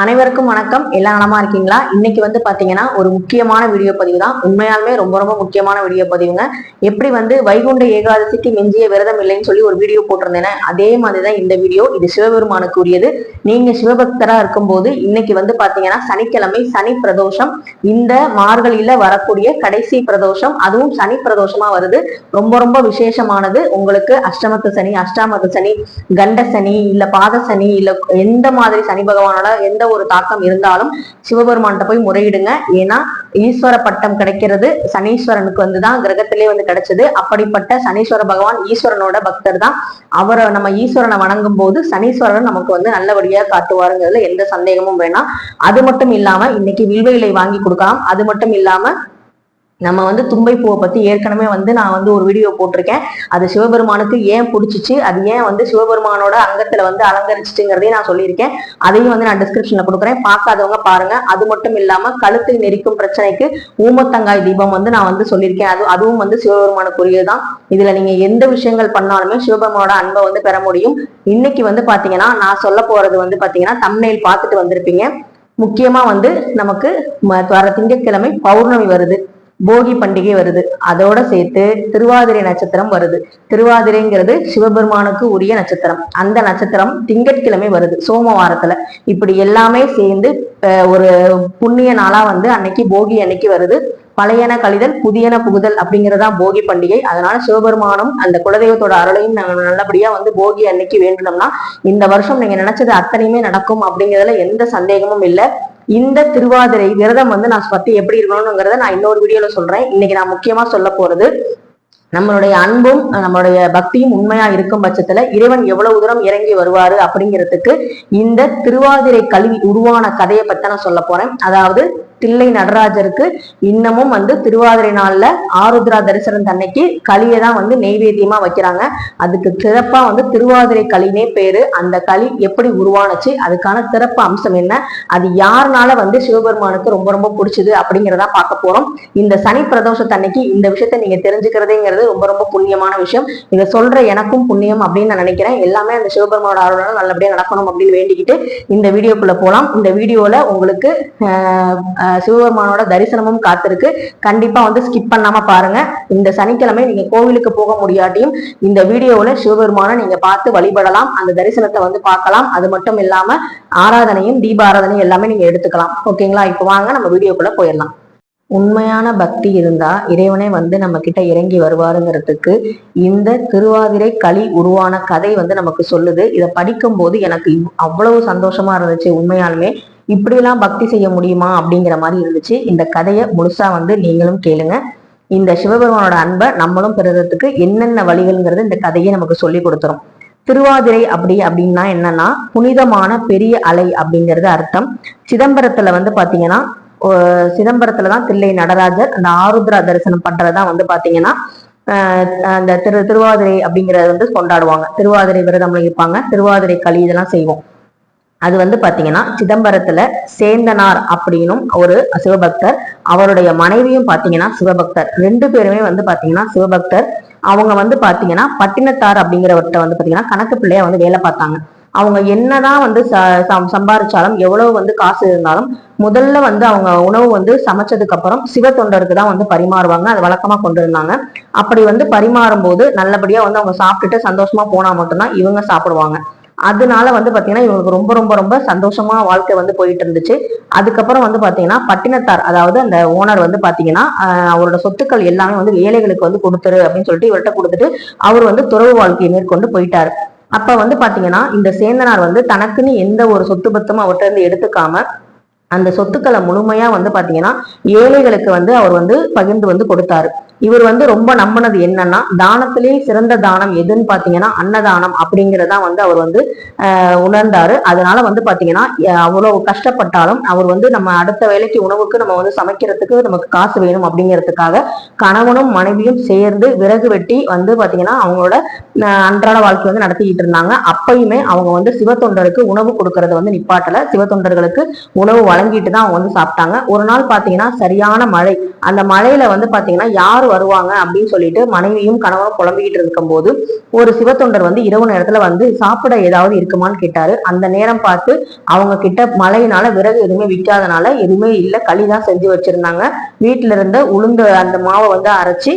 அனைவருக்கும் வணக்கம். எல்லாம் நலமா இருக்கீங்களா? இன்னைக்கு வந்து பாத்தீங்கன்னா ஒரு முக்கியமான வீடியோ பதிவு தான் உண்மையாலுமே ரொம்ப ரொம்ப முக்கியமான வீடியோ பதிவுங்க. எப்படி வந்து வைகுண்ட ஏகாதசிக்கு மிஞ்சிய விரதம் இல்லைன்னு சொல்லி ஒரு வீடியோ போட்டிருந்தேன் அதே மாதிரிதான் இந்த வீடியோ. இது சிவபெருமானுக்கு உரியது நீங்க சிவபக்தரா இருக்கும்போது இன்னைக்கு வந்து பாத்தீங்கன்னா சனிக்கிழமை சனி பிரதோஷம். இந்த மார்கழியில வரக்கூடிய கடைசி பிரதோஷம். அதுவும் சனி பிரதோஷமா வருது. ரொம்ப ரொம்ப விசேஷமானது. உங்களுக்கு அஷ்டமத்து சனி அஷ்டாமத்து சனி கண்ட சனி இல்ல பாத சனி இல்ல எந்த மாதிரி சனி பகவானோட எந்த ஒரு தாக்கம் இருந்தாலும் சிவபெருமான்கிட்ட போய் முறையிடுங்க. ஏன்னா ஈஸ்வர பட்டம் கிடைக்கிறது சனீஸ்வரனுக்கு வந்துதான் கிரகத்திலே வந்து கிடைச்சது. அப்படிப்பட்ட சனீஸ்வர பகவான் ஈஸ்வரனோட பக்தர் தான். அவரை நம்ம ஈஸ்வரனை வணங்கும் போது சனீஸ்வரன் நமக்கு வந்து நல்லபடியா காட்டுவாருங்கிறதுல எந்த சந்தேகமும் வேணாம். அது மட்டும் இல்லாம இன்னைக்கு வில்வ இலை வாங்கி கொடுக்கலாம். அது மட்டும் இல்லாம நம்ம வந்து தும்பை பூவை பத்தி ஏற்கனவே வந்து நான் வந்து ஒரு வீடியோ போட்டிருக்கேன். அது சிவபெருமானுக்கு ஏன் பிடிச்சிச்சு? அது ஏன் வந்து சிவபெருமானோட அங்கத்துல வந்து அலங்கரிச்சிச்சுங்கிறதையும் நான் சொல்லியிருக்கேன். அதையும் வந்து நான் டிஸ்கிரிப்ஷன்ல கொடுக்குறேன். பார்க்காதவங்க பாருங்க. அது மட்டும் இல்லாம கழுத்தை நெரிக்கும் பிரச்சனைக்கு ஊமத்தங்காய் தீபம் வந்து நான் வந்து சொல்லியிருக்கேன். அது அதுவும் வந்து சிவபெருமானுக்குரியதுதான். இதுல நீங்க எந்த விஷயங்கள் பண்ணாலுமே சிவபெருமானோட அன்பை வந்து பெற முடியும். இன்னைக்கு வந்து பாத்தீங்கன்னா நான் சொல்ல போறது வந்து பாத்தீங்கன்னா தம்னையில் பார்த்துட்டு வந்திருப்பீங்க. முக்கியமா வந்து நமக்கு வர திங்கட்கிழமை பௌர்ணமி வருது. போகி பண்டிகை வருது. அதோட சேர்த்து திருவாதிரை நட்சத்திரம் வருது. திருவாதிரைங்கிறது சிவபெருமானுக்கு உரிய நட்சத்திரம். அந்த நட்சத்திரம் திங்கட்கிழமை வருது சோமவாரத்துல. இப்படி எல்லாமே சேர்ந்து அஹ், ஒரு புண்ணிய நாளா வந்து அன்னைக்கு போகி அன்னைக்கு வருது. பழையன கழிதல் புதியன புகுதல் அப்படிங்கறதான் போகி பண்டிகை. அதனால சிவபெருமானும் அந்த குலதெய்வத்தோட அருளையும் நாங்க நல்லபடியா வந்து போகி அன்னைக்கு வேண்டணும்னா இந்த வருஷம் நீங்க நினைச்சது அத்தனையுமே நடக்கும் அப்படிங்கிறதுல எந்த சந்தேகமும் இல்லை. இந்த திருவாதிரை விரதம் வந்து நான் பத்தி எப்படி இருக்கணும்ங்கிறத நான் இன்னொரு வீடியோல சொல்றேன். இன்னைக்கு நான் முக்கியமா சொல்ல போறது நம்மளுடைய அன்பும் நம்மளுடைய பக்தியும் உண்மையா இருக்கும் பட்சத்துல இறைவன் எவ்வளவு தூரம் இறங்கி வருவாரு அப்படிங்கிறதுக்கு இந்த திருவாதிரை கல்வி உருவான கதையை பத்தி நான் சொல்ல போறேன். அதாவது தில்லை நடராஜருக்கு இன்னமும் வந்து திருவாதிரை நாளில் ஆருத்ரா தரிசனம் தன்னைக்கு களியை தான் வந்து நெய்வேத்தியமா வைக்கிறாங்க. அதுக்கு சிறப்பா வந்து திருவாதிரை களினே பேரு. அந்த களி எப்படி உருவானுச்சு அதுக்கான சிறப்பு அம்சம் என்ன அது யாருனால வந்து சிவபெருமானுக்கு ரொம்ப ரொம்ப பிடிச்சது அப்படிங்கிறதா பார்க்க போறோம். இந்த சனி பிரதோஷத்தன்னைக்கு இந்த விஷயத்த நீங்க தெரிஞ்சுக்கிறதுங்கிறது ரொம்ப ரொம்ப புண்ணியமான விஷயம். இதை சொல்ற எனக்கும் புண்ணியம் அப்படின்னு நான் நினைக்கிறேன். எல்லாமே அந்த சிவபெருமானோட அருளால நல்லபடியாக நடக்கணும் அப்படின்னு வேண்டிக்கிட்டு இந்த வீடியோக்குள்ள போகலாம் இந்த வீடியோல உங்களுக்கு சிவபெருமானோட தரிசனமும் காத்திருக்கு. கண்டிப்பா வந்து ஸ்கிப் பண்ணாம பாருங்க. இந்த சனிக்கிழமை நீங்க கோவிலுக்கு போக முடியாட்டியும் இந்த வீடியோவில் சிவபெருமானை நீங்க பார்த்து வழிபடலாம். அந்த தரிசனத்தை வந்து பார்க்கலாம். அது மட்டும் இல்லாம ஆராதனையும் தீப ஆராதனையும் எல்லாமே நீங்க எடுத்துக்கலாம். ஓகேங்களா இப்போ வாங்க நம்ம வீடியோக்குள்ள போயிடலாம். உண்மையான பக்தி இருந்தா இறைவனே வந்து நம்ம கிட்ட இறங்கி வருவாருங்கிறதுக்கு இந்த திருவாதிரை களி உருவான கதை வந்து நமக்கு சொல்லுது. இதை படிக்கும் போது எனக்கு அவ்வளவு சந்தோஷமா இருந்துச்சு உண்மையாலுமே. இப்படியெல்லாம் பக்தி செய்ய முடியுமா அப்படிங்கிற மாதிரி இருந்துச்சு. இந்த கதையை முழுசா வந்து நீங்களும் கேளுங்க. இந்த சிவபெருமானோட அன்பை நம்மளும் பெறுறதுக்கு என்னென்ன வழிகள்ங்கிறது இந்த கதையை நமக்கு சொல்லி கொடுத்துரும். திருவாதிரை அப்படி அப்படின்னா என்னன்னா புனிதமான பெரிய அலை அப்படிங்கிறது அர்த்தம். சிதம்பரத்துல வந்து பாத்தீங்கன்னா சிதம்பரத்துல தான் தில்லை நடராஜர் அந்த ஆருத்ரா தரிசனம் பண்றதா வந்து பாத்தீங்கன்னா அந்த திரு திருவாதிரை அப்படிங்கறத வந்து கொண்டாடுவாங்க. திருவாதிரை விரதம் இருப்பாங்க. திருவாதிரை களி இதெல்லாம் செய்வோம். அது வந்து பாத்தீங்கன்னா சிதம்பரத்துல சேந்தனார் அப்படின்னும் ஒரு சிவபக்தர் அவருடைய மனைவியும் பாத்தீங்கன்னா சிவபக்தர். ரெண்டு பேருமே வந்து பாத்தீங்கன்னா சிவபக்தர். அவங்க வந்து பாத்தீங்கன்னா பட்டினத்தார் அப்படிங்கிறவர்கிட்ட வந்து பாத்தீங்கன்னா கணக்கு பிள்ளைய வந்து வேலை பார்த்தாங்க. அவங்க என்னதான் வந்து ச- சம்- சம்பாரிச்சாலும் எவ்வளவு வந்து காசு இருந்தாலும் முதல்ல வந்து அவங்க உணவு வந்து சமைச்சதுக்கு அப்புறம் சிவ தொண்டருக்கு தான் வந்து பரிமாறுவாங்க. அது வழக்கமா கொண்டு இருந்தாங்க அப்படி வந்து பரிமாறும் போது நல்லபடியா வந்து அவங்க சாப்பிட்டுட்டு சந்தோஷமா போனா மட்டும்தான் இவங்க சாப்பிடுவாங்க. அதனால வந்து பார்த்தீங்கன்னா இவங்களுக்கு ரொம்ப ரொம்ப ரொம்ப சந்தோஷமா வாழ்க்கை வந்து போயிட்டு இருந்துச்சு. அதுக்கப்புறம் வந்து பார்த்தீங்கன்னா பட்டினத்தார் அதாவது அந்த ஓனர் வந்து பார்த்தீங்கன்னா அவரோட சொத்துக்கள் எல்லாமே வந்து ஏழைகளுக்கு வந்து கொடுத்துரு அப்படின்னு சொல்லிட்டு இவர்கிட்ட கொடுத்துட்டு அவர் வந்து துறவு வாழ்க்கையை மேற்கொண்டு போயிட்டார். அப்ப வந்து பாத்தீங்கன்னா இந்த சேந்தனார் வந்து தனக்குன்னு எந்த ஒரு சொத்து பத்தும் அவர்கிட்ட இருந்து எடுத்துக்காம அந்த சொத்துக்களை முழுமையா வந்து பாத்தீங்கன்னா ஏழைகளுக்கு வந்து அவர் வந்து பகிர்ந்து வந்து கொடுத்தாரு. இவர் வந்து ரொம்ப நம்பினது என்னன்னா தானத்திலேயே சிறந்த தானம் எதுன்னு பாத்தீங்கன்னா அன்னதானம் அப்படிங்கிறதா வந்து அவர் வந்து உணர்ந்தாரு. அதனால வந்து பாத்தீங்கன்னா அவ்வளவு கஷ்டப்பட்டாலும் அவர் வந்து நம்ம அடுத்த வேலைக்கு உணவுக்கு நம்ம வந்து சமைக்கிறதுக்கு நமக்கு காசு வேணும் அப்படிங்கிறதுக்காக கணவனும் மனைவியும் சேர்ந்து விறகு வெட்டி வந்து பாத்தீங்கன்னா அவங்களோட அன்றாட வாழ்க்கை வந்து நடத்திக்கிட்டு இருந்தாங்க. அப்பயுமே அவங்க வந்து சிவத்தொண்டருக்கு உணவு கொடுக்கறத வந்து நிப்பாட்டல. சிவத்தொண்டர்களுக்கு உணவு வழங்க வழங்கிட்டு தான் அவங்க வந்து சாப்பிட்டாங்க. ஒரு நாள் பாத்தீங்கன்னா சரியான மழை. அந்த மழையில வந்து பாத்தீங்கன்னா யார் வருவாங்க அப்படின்னு சொல்லிட்டு மனைவியும் கணவனும் புலம்பிக்கிட்டு இருக்கும்போது ஒரு சிவத்தொண்டர் வந்து இரவு நேரத்துல வந்து சாப்பிட ஏதாவது இருக்குமான்னு கேட்டாரு. அந்த நேரம் பார்த்து அவங்க கிட்ட மழையினால விறகு எதுவுமே விற்காதனால எதுவுமே இல்ல களி தான் செஞ்சு வச்சிருந்தாங்க. வீட்டுல இருந்த உளுந்து அந்த மாவை வந்து அரைச்சி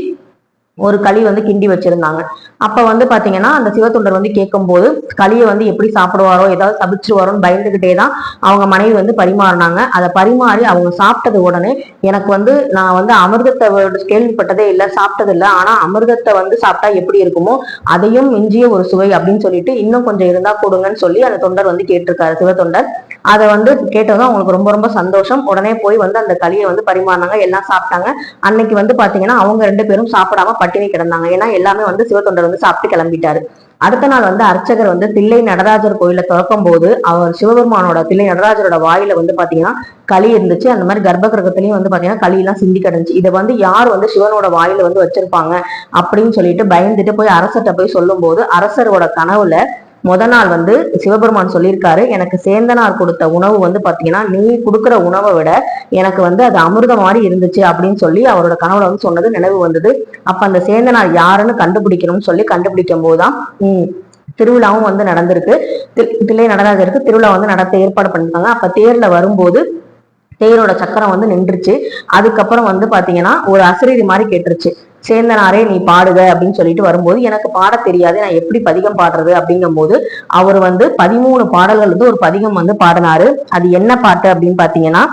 ஒரு களி வந்து கிண்டி வச்சிருந்தாங்க. அப்ப வந்து பாத்தீங்கன்னா அந்த சிவத்தொண்டர் வந்து கேட்கும்போது களியை வந்து எப்படி சாப்பிடுவாரோ ஏதாவது சபிச்சிருவாரோன்னு பயந்துகிட்டே தான் அவங்க மனைவி வந்து பரிமாறினாங்க. அதை பரிமாறி அவங்க சாப்பிட்டது உடனே எனக்கு வந்து நான் வந்து அமிர்தத்தை கேள்விப்பட்டதே இல்லை சாப்பிட்டது இல்லை ஆனா அமிர்தத்தை வந்து சாப்பிட்டா எப்படி இருக்குமோ அதையும் மிஞ்சிய ஒரு சுவை அப்படின்னு சொல்லிட்டு இன்னும் கொஞ்சம் இருந்தா கொடுங்கன்னு சொல்லி அந்த தொண்டர் வந்து கேட்டிருக்காரு சிவத்தொண்டர் அதை வந்து கேட்டதும் அவங்களுக்கு ரொம்ப ரொம்ப சந்தோஷம். உடனே போய் வந்து அந்த களியை வந்து பரிமாறினாங்க. எல்லாம் சாப்பிட்டாங்க. அன்னைக்கு வந்து பாத்தீங்கன்னா அவங்க ரெண்டு பேரும் சாப்பிடாம பட்டினி கிடந்தாங்க. ஏன்னா எல்லாமே வந்து சிவத்தொண்டர் வந்து சாப்பிட்டு கிளம்பிட்டாரு. அடுத்த நாள் வந்து அர்ச்சகர் வந்து தில்லை நடராஜர் கோயில திறக்கும் போது அவர் சிவபெருமானோட தில்லை நடராஜரோட வாயில வந்து பாத்தீங்கன்னா களி இருந்துச்சு. அந்த மாதிரி கர்ப்ப கிரகத்திலையும் வந்து பாத்தீங்கன்னா களியெல்லாம் சிந்தி கிடந்துச்சு. இதை வந்து யார் வந்து சிவனோட வாயில வந்து வச்சிருப்பாங்க அப்படின்னு சொல்லிட்டு பயந்துட்டு போய் அரசர்கிட்ட போய் சொல்லும்போது அரசரோட கனவுல முத நாள் வந்து சிவபெருமான் சொல்லியிருக்காரு எனக்கு சேந்தனார் கொடுத்த உணவு வந்து பார்த்தீங்கன்னா நீ கொடுக்குற உணவை விட எனக்கு வந்து அது அமிர்தம் மாதிரி இருந்துச்சு அப்படின்னு சொல்லி அவரோட கனவுல வந்து சொன்னது நினைவு வந்தது. அப்ப அந்த சேந்தனார் யாருன்னு கண்டுபிடிக்கணும்னு சொல்லி கண்டுபிடிக்கும் போதுதான் திருவிழாவும் வந்து நடந்திருக்கு. தி- தில்லை நடராஜருக்கு திருவிழா வந்து நடத்த ஏற்பாடு பண்ணிருக்காங்க அப்ப தேர்ல வரும்போது தேரோட சக்கரம் வந்து நின்றுச்சு. அதுக்கப்புறம் வந்து பாத்தீங்கன்னா ஒரு அசரீரி மாதிரி கேட்டுருச்சு. சேர்ந்தனாரே நீ பாடுக அப்படின்னு சொல்லிட்டு வரும்போது எனக்கு பாட தெரியாது. நான் எப்படி பதிகம் பாடுறது அப்படிங்கும்போது அவர் வந்து பதிமூணு பாடல்கள் வந்து ஒரு பதிகம் வந்து பாடினாரு. அது என்ன பாட்டு அப்படின்னு பாத்தீங்கன்னா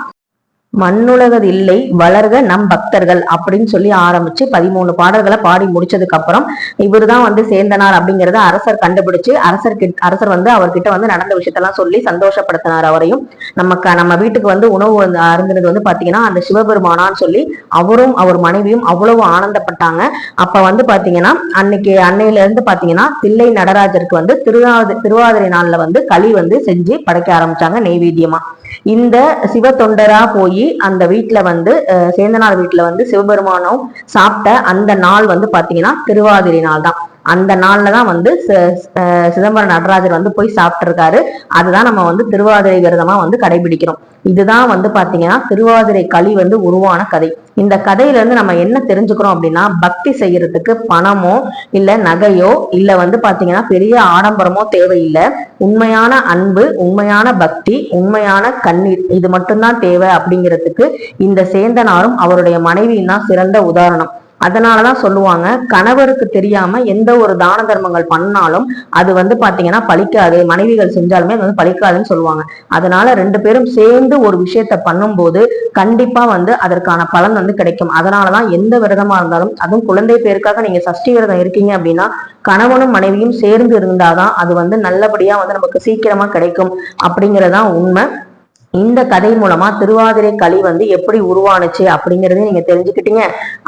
மண்ணுலகதில்லை வளர்க நம் பக்தர்கள் அப்படின்னு சொல்லி ஆரம்பிச்சு பதிமூணு பாடல்களை பாடி முடிச்சதுக்கு அப்புறம் இவர் தான் வந்து சேர்ந்தனார் அப்படிங்கறத அரசர் கண்டுபிடிச்சு அரசர் கிட்ட அரசர் வந்து அவர்கிட்ட வந்து நடந்த விஷயத்தெல்லாம் சொல்லி சந்தோஷப்படுத்தினார் அவரையும். நமக்கு நம்ம வீட்டுக்கு வந்து உணவு வந்து அருந்தினது வந்து பாத்தீங்கன்னா அந்த சிவபெருமானான்னு சொல்லி அவரும் அவர் மனைவியும் அவ்வளவு ஆனந்தப்பட்டாங்க. அப்ப வந்து பாத்தீங்கன்னா அன்னைக்கு அன்னையில இருந்து பாத்தீங்கன்னா தில்லை நடராஜருக்கு வந்து திருவாதிரை திருவாதிரை நாள்ல வந்து களி வந்து செஞ்சு படைக்க ஆரம்பிச்சாங்க நெய்வேத்தியமா. இந்த சிவ தொண்டரா போய் அந்த வீட்டுல வந்து சேந்தனார் வீட்டுல வந்து சிவபெருமானும் சாப்பிட்ட அந்த நாள் வந்து பாத்தீங்கன்னா திருவாதிரை நாள் தான் அந்த நாள்ல தான் வந்து அஹ், சிதம்பரம் நடராஜர் வந்து போய் சாப்பிட்டிருக்காரு. அதுதான் நம்ம வந்து திருவாதிரை விரதமா வந்து கடைபிடிக்கிறோம். இதுதான் வந்து பாத்தீங்கன்னா திருவாதிரை களி வந்து உருவான கதை. இந்த கதையில இருந்து நம்ம என்ன தெரிஞ்சுக்கிறோம் அப்படின்னா பக்தி செய்யறதுக்கு பணமோ இல்ல நகையோ இல்ல வந்து பாத்தீங்கன்னா பெரிய ஆடம்பரமோ தேவையில்லை. உண்மையான அன்பு உண்மையான பக்தி உண்மையான கண்ணீர் இது மட்டும்தான் தேவை அப்படிங்கிறதுக்கு இந்த சேந்தனாரும் அவருடைய மனைவியும் தான் சிறந்த உதாரணம். அதனாலதான் சொல்லுவாங்க கணவருக்கு தெரியாம எந்த ஒரு தான தர்மங்கள் பண்ணாலும் அது வந்து பாத்தீங்கன்னா பழிக்காது மனைவிகள் செஞ்சாலுமே அது வந்து பழிக்காதுன்னு சொல்லுவாங்க. அதனால ரெண்டு பேரும் சேர்ந்து ஒரு விஷயத்த பண்ணும்போது கண்டிப்பா வந்து அதற்கான பலன் வந்து கிடைக்கும். அதனாலதான் எந்த விரதமா இருந்தாலும் அதுவும் குழந்தை பேருக்காக நீங்க சஷ்டி விரதம் இருக்கீங்க அப்படின்னா கணவனும் மனைவியும் சேர்ந்து இருந்தாதான் அது வந்து நல்லபடியா வந்து நமக்கு சீக்கிரமா கிடைக்கும் அப்படிங்கறதான் உண்மை. இந்த கதை மூலமா திருவாதிரை களி வந்து எப்படி உருவானுச்சு அப்படிங்கறதே நீங்க தெரிஞ்சுக்கிட்டீங்க.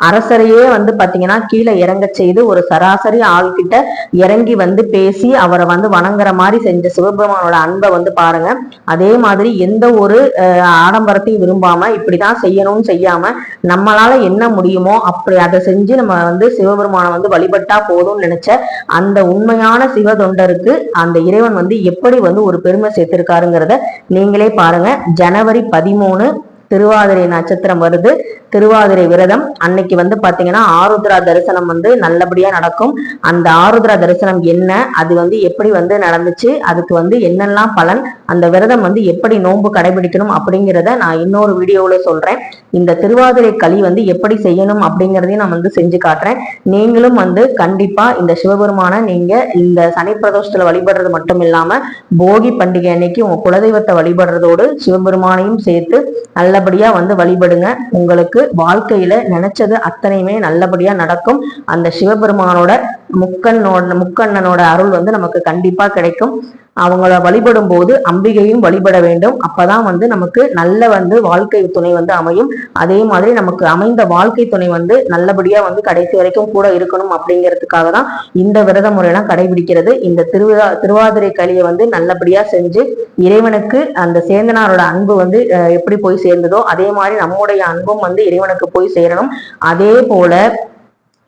அரசரையே வந்து பாத்தீங்கன்னா கீழே இறங்க செய்து ஒரு சராசரி ஆள்கிட்ட இறங்கி வந்து பேசி அவரை வந்து வணங்குற மாதிரி செஞ்ச சிவபெருமானோட அன்பை வந்து பாருங்க. அதே மாதிரி எந்த ஒரு ஆடம்பரத்தையும் விரும்பாம இப்படிதான் செய்யணும்னு செய்யாம நம்மளால என்ன முடியுமோ அப்படி அதை செஞ்சு நம்ம வந்து சிவபெருமானை வந்து வழிபட்டா போதும்னு நினைச்ச அந்த உண்மையான சிவ தொண்டருக்கு அந்த இறைவன் வந்து எப்படி வந்து ஒரு பெருமை சேர்த்திருக்காருங்கிறத நீங்களே பாருங்க. ஜனவரி பதிமூணு திருவாதிரை நட்சத்திரம் வருது. திருவாதிரை விரதம் அன்னைக்கு வந்து பாத்தீங்கன்னா ஆருத்ரா தரிசனம் வந்து நல்லபடியா நடக்கும். அந்த ஆருத்ரா தரிசனம் என்ன அது வந்து எப்படி வந்து நடந்துச்சு அதுக்கு வந்து என்னெல்லாம் பலன் அந்த விரதம் வந்து எப்படி நோன்பு கடைபிடிக்கணும் அப்படிங்கிறத நான் இன்னொரு வீடியோவில் சொல்றேன். இந்த திருவாதிரை களி வந்து எப்படி செய்யணும் அப்படிங்கிறதையும் நான் வந்து செஞ்சு காட்டுறேன். நீங்களும் வந்து கண்டிப்பா இந்த சிவபெருமானை நீங்க இந்த சனி பிரதோஷத்துல வழிபடுறது மட்டும் இல்லாம போகி பண்டிகை அன்னைக்கு உங்கள் குலதெய்வத்தை வழிபடுறதோடு சிவபெருமானையும் சேர்த்து நல்லபடியா வந்து வழிபடுங்க. உங்களுக்கு வாழ்க்கையில நினைச்சது அத்தனையுமே நல்லபடியா நடக்கும். அந்த சிவபெருமானோட முக்கண்ணோட முக்கண்ணனோட அருள் வந்து நமக்கு கண்டிப்பாக கிடைக்கும். அவங்கள வழிபடும் போது அம்பிகையும் வழிபட வேண்டும். அப்பதான் வந்து நமக்கு நல்ல வந்து வாழ்க்கை துணை வந்து அமையும். அதே மாதிரி நமக்கு அமைந்த வாழ்க்கை துணை வந்து நல்லபடியா வந்து கடைசி வரைக்கும் கூட இருக்கணும் அப்படிங்கிறதுக்காக தான் இந்த விரத முறையெல்லாம் கடைபிடிக்கிறது. இந்த திருவிழா திருவாதிரை களியை வந்து நல்லபடியா செஞ்சு இறைவனுக்கு அந்த சேந்தனாரோட அன்பு வந்து எப்படி போய் சேர்ந்ததோ அதே மாதிரி நம்முடைய அன்பும் வந்து இறைவனுக்கு போய் சேரணும். அதே போல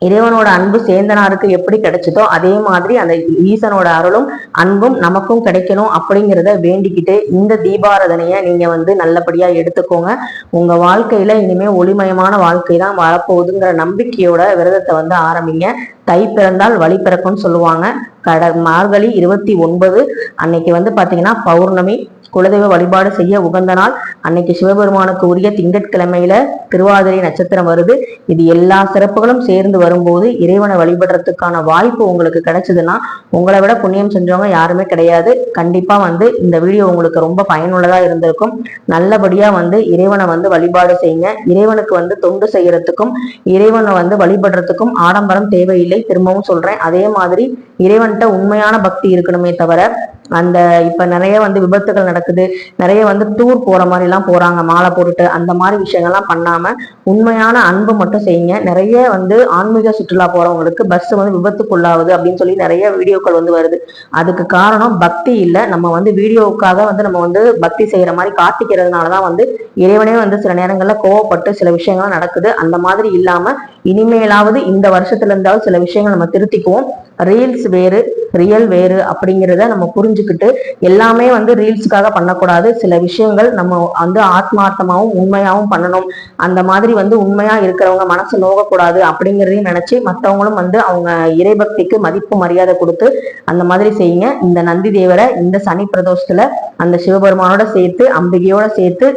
இறைவனோட அன்பு சேந்தனாருக்கு எப்படி கிடைச்சதோ அதே மாதிரி அந்த ஈசனோட அருளும் அன்பும் நமக்கும் கிடைக்கணும் அப்படிங்கிறத வேண்டிக்கிட்டு இந்த தீபாரதனைய நீங்க வந்து நல்லபடியா எடுத்துக்கோங்க. உங்க வாழ்க்கையில இனிமே ஒளிமயமான வாழ்க்கை தான் வரப்போகுதுங்கிற நம்பிக்கையோட விரதத்தை வந்து ஆரம்பிங்க. தை பிறந்தால் வழி பிறக்கும்னு சொல்லுவாங்க. கட மார்கழி இருபத்தி ஒன்பது. அன்னைக்கு வந்து பார்த்தீங்கன்னா பௌர்ணமி குலதெய்வ வழிபாடு செய்ய உகந்த நாள். அன்னைக்கு சிவபெருமானுக்கு உரிய திங்கட்கிழமையில திருவாதிரை நட்சத்திரம் வருது. இது எல்லா சிறப்புகளும் சேர்ந்து வரும்போது இறைவனை வழிபடுறதுக்கான வாய்ப்பு உங்களுக்கு கிடைச்சதுன்னா உங்களை விட புண்ணியம் செஞ்சவங்க யாருமே கிடையாது. கண்டிப்பா வந்து இந்த வீடியோ உங்களுக்கு ரொம்ப பயனுள்ளதா இருந்திருக்கும். நல்லபடியா வந்து இறைவனை வந்து வழிபாடு செய்யுங்க. இறைவனுக்கு வந்து தொண்டு செய்யறதுக்கும் இறைவனை வந்து வழிபடுறதுக்கும் ஆடம்பரம் தேவையில்லை. திரும்பவும் சொல்றேன். அதே மாதிரி இறைவன்கிட்ட உண்மையான பக்தி இருக்கணுமே தவிர அந்த இப்போ நிறைய வந்து விபத்துகள் நடக்குது. நிறைய வந்து டூர் போகிற மாதிரிலாம் போகிறாங்க மாலை போட்டுட்டு. அந்த மாதிரி விஷயங்கள்லாம் பண்ணாமல் உண்மையான அன்பு மட்டும் செய்யுங்க. நிறைய வந்து ஆன்மீக சுற்றுலா போகிறவங்களுக்கு பஸ் வந்து விபத்துக்குள்ளாகுது அப்படின்னு சொல்லி நிறைய வீடியோக்கள் வந்து வருது. அதுக்கு காரணம் பக்தி இல்லை. நம்ம வந்து வீடியோவுக்காக வந்து நம்ம வந்து பக்தி செய்கிற மாதிரி காட்டிக்கிறதுனாலதான் வந்து இறைவனே வந்து சில நேரங்களில் கோவப்பட்டு சில விஷயங்கள் நடக்குது. அந்த மாதிரி இல்லாமல் இனிமேலாவது இந்த வருஷத்துல இருந்தாலும் சில விஷயங்கள் நம்ம திருத்திக்குவோம். ரீல்ஸ் வேறு ரியல் வேறு அப்படிங்கிறத நம்ம புரிஞ்சுக்கிட்டு எல்லாமே வந்து ரீல்ஸுக்காக பண்ணக்கூடாது. சில விஷயங்கள் நம்ம வந்து ஆத்மார்த்தமாகவும் உண்மையாகவும் பண்ணணும். அந்த மாதிரி வந்து உண்மையா இருக்கிறவங்க மனசு நோகக்கூடாது அப்படிங்கிறதையும் நினைச்சு மற்றவங்களும் வந்து அவங்க இறைபக்திக்கு மதிப்பு மரியாதை கொடுத்து அந்த மாதிரி செய்யுங்க. இந்த நந்தி தேவரை இந்த சனி பிரதோஷத்துல அந்த சிவபெருமானோட சேர்த்து அம்பிகையோட சேர்த்து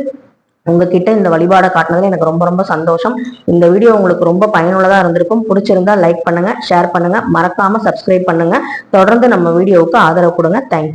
உங்ககிட்ட இந்த வழிபாடை காட்டினதுல எனக்கு ரொம்ப ரொம்ப சந்தோஷம். இந்த வீடியோ உங்களுக்கு ரொம்ப பயனுள்ளதாக இருந்திருக்கும். பிடிச்சிருந்தா லைக் பண்ணுங்க ஷேர் பண்ணுங்க. மறக்காம சப்ஸ்கிரைப் பண்ணுங்க. தொடர்ந்து நம்ம வீடியோவுக்கு ஆதரவு கொடுங்க. தேங்க்யூ